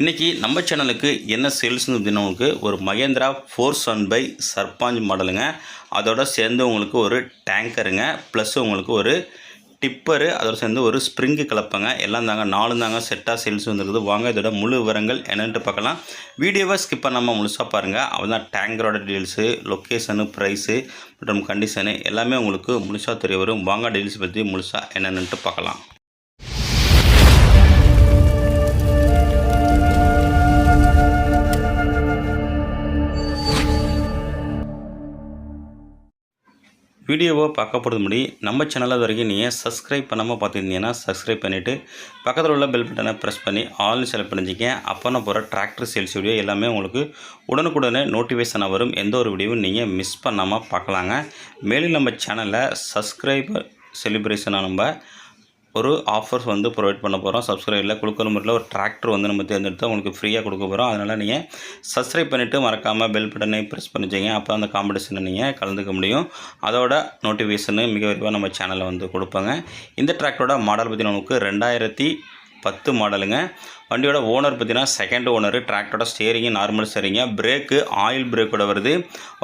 இன்றைக்கி நம்ம சேனலுக்கு என்ன சேல்ஸ்னு பார்த்தீங்கன்னா ஒரு Mahindra four one five Sarpanch மாடலுங்க அதோட சேர்ந்து உங்களுக்கு ஒரு டேங்கருங்க ப்ளஸ் உங்களுக்கு ஒரு டிப்பரு அதோட சேர்ந்து ஒரு ஸ்ப்ரிங்கு கலப்பங்க. எல்லாம் தாங்க நாலு தாங்க செட்டாக சேல்ஸ் வந்துருக்குது. வாங்க இதோட முழு விவரங்கள் என்னென்ட்டு பார்க்கலாம். வீடியோவை ஸ்கிப் பண்ணாமல் முழுசாக பாருங்கள் அவள் தான் டேங்கரோட டீல்ஸு லொக்கேஷனு ப்ரைஸு மற்றும் கண்டிஷனு எல்லாமே உங்களுக்கு முழுசாக தெரிய வரும். வாங்க டீல்ஸ் பற்றி முழுசாக என்னென்னுட்டு பார்க்கலாம். வீடியோவை பார்க்க போகிறது முடி நம்ம சேனலில் வரைக்கும் நீங்கள் சப்ஸ்கிரைப் பண்ணாமல் பார்த்துருந்தீங்கன்னா சப்ஸ்கிரைப் பண்ணிவிட்டு பக்கத்தில் உள்ள பெல் பட்டனை ப்ரெஸ் பண்ணி ஆல்னு செலக்ட் பண்ணிச்சிங்க அப்போ நான் போகிற டிராக்டர் சேல்ஸ் வீடியோ எல்லாமே உங்களுக்கு உடனுக்குடனே நோட்டிஃபிகேஷனாக வரும். எந்த ஒரு வீடியோவும் நீங்கள் மிஸ் பண்ணாமல் பார்க்கலாங்க. மேலும் நம்ம சேனலில் சப்ஸ்கிரைபர் செலிப்ரேஷனாக நம்ம ஒரு ஆஃபர்ஸ் வந்து ப்ரொவைட் பண்ண போகிறோம் சப்ஸ்கிரைபில் கொடுக்குற முறையில் ஒரு டிராக்டர் வந்து நம்ம தேர்ந்தெடுத்து உங்களுக்கு ஃப்ரீயாக கொடுக்க போகிறோம் அதனால் நீங்கள் சப்ஸ்கிரைப் பண்ணிவிட்டு மறக்காமல் பெல் பட்டனை ப்ரெஸ் பண்ணிச்சிங்க அப்போ அந்த காம்படிஷனை நீங்கள் கலந்துக்க முடியும். அதோட நோட்டிஃபிகேஷனு மிக விரைவாக நம்ம சேனலில் வந்து கொடுப்பாங்க. இந்த டிராக்டரோட மாடல் பற்றி நமக்கு ரெண்டாயிரத்தி பத்து மாடலுங்க வண்டியோட ஓனர் பார்த்தீங்கன்னா செகண்ட் ஓனர் டிராக்டரோட ஸ்டேரிங்கு நார்மல் ஸ்டேரிங்க பிரேக்கு ஆயில் பிரேக்கோட வருது.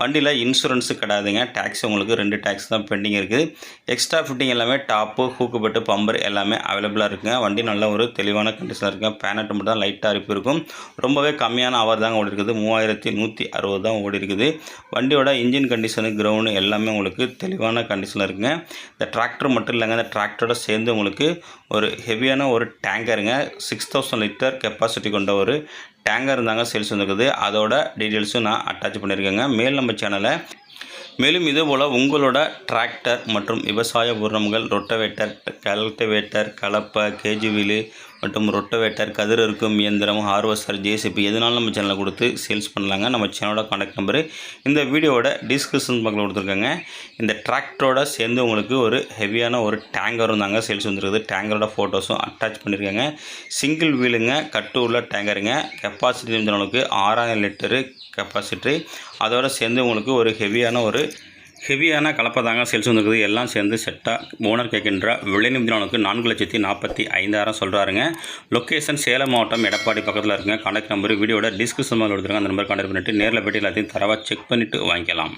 வண்டியில் இன்சூரன்ஸு கிடையாதுங்க. டேக்ஸ் உங்களுக்கு ரெண்டு டேக்ஸ் தான் பெண்டிங் இருக்குது. எக்ஸ்ட்ரா ஃபிட்டிங் எல்லாமே டாப்பு ஹூக்கு பெட்டு பம்பர் எல்லாமே அவைலபிளாக இருக்குங்க. வண்டி நல்ல ஒரு தெளிவான கண்டிஷனாக இருக்குங்க. பேனட் மட்டும் தான் லைட்டாக அரிப்பு இருக்கும். ரொம்பவே கம்மியான அவர் தாங்க ஓடி இருக்குது. மூவாயிரத்தி நூற்றி அறுபது தான் ஓடி இருக்குது. வண்டியோட இன்ஜின் கண்டிஷனு கிரவுண்டு எல்லாமே உங்களுக்கு தெளிவான கண்டிஷனில் இருக்குங்க. இந்த டிராக்டர் மட்டும் இல்லைங்க. இந்த டிராக்டரோட சேர்ந்து உங்களுக்கு ஒரு ஹெவியான ஒரு டேங்கருங்க சிக்ஸ் தௌசண்ட் லிட்டர் கெப்பாசிட்டி கொண்ட ஒரு டேங்கர் இருந்தாங்க சேல்ஸ் வந்துருக்குது. அதோட டீட்டெயில்ஸும் நான் அட்டாச் பண்ணியிருக்கேங்க. மேல் நம்ம சேனலை மேலும் இதுபோல் உங்களோட டிராக்டர் மற்றும் விவசாய உரங்கள் ரொட்டவேட்டர் கல்டிவேட்டர் கலப்பை கேஜிவிலு மற்றும் ரொட்டவேட்டர் கதிர் இருக்கும் இயந்திரம் ஹார்வஸ்டர் ஜேசிபி எதுனாலும் நம்ம சேனலில் கொடுத்து சேல்ஸ் பண்ணலாங்க. நம்ம சேனலோட காண்டாக்ட் நம்பரு இந்த வீடியோவோட டிஸ்கிரிப்ஷன் பக்கத்தில் கொடுத்துருக்காங்க. இந்த டிராக்டரோட சேர்ந்து உங்களுக்கு ஒரு ஹெவியான ஒரு டேங்கரும் தாங்க சேல்ஸ் வந்துருக்குது. டேங்கரோட ஃபோட்டோஸும் அட்டாச் பண்ணியிருக்காங்க சிங்கிள் வீலுங்க கட்டு உள்ள டேங்கருங்க கெப்பாசிட்டி அளவுக்கு ஆறாயிரம் லிட்டரு கெப்பாசிட்டி அதோட சேர்ந்து உங்களுக்கு ஒரு ஹெவியான ஒரு ஹெவியான கலப்பை தாங்க சேல்ஸ் வந்துருக்குது. எல்லாம் சேர்ந்து செட்டாக ஓனர் கேட்கின்ற விலை நிமிடங்களுக்கு நான்கு லட்சத்தி நாற்பத்தி ஐந்தாயிரம் சொல்கிறாருங்க லொக்கேஷன் சேலம் மாவட்டம் எடப்பாடி பக்கத்தில் இருக்குங்க. கான்டாக்ட் நம்பர் வீடியோட டிஸ்கிரிப்ஷன் கொடுத்துருங்க. அந்த நம்பர் கான்டாக்ட் பண்ணிவிட்டு நேரில் போய்ட்டு எல்லாத்தையும் தரவாக செக் பண்ணிவிட்டு வாங்கிக்கலாம்.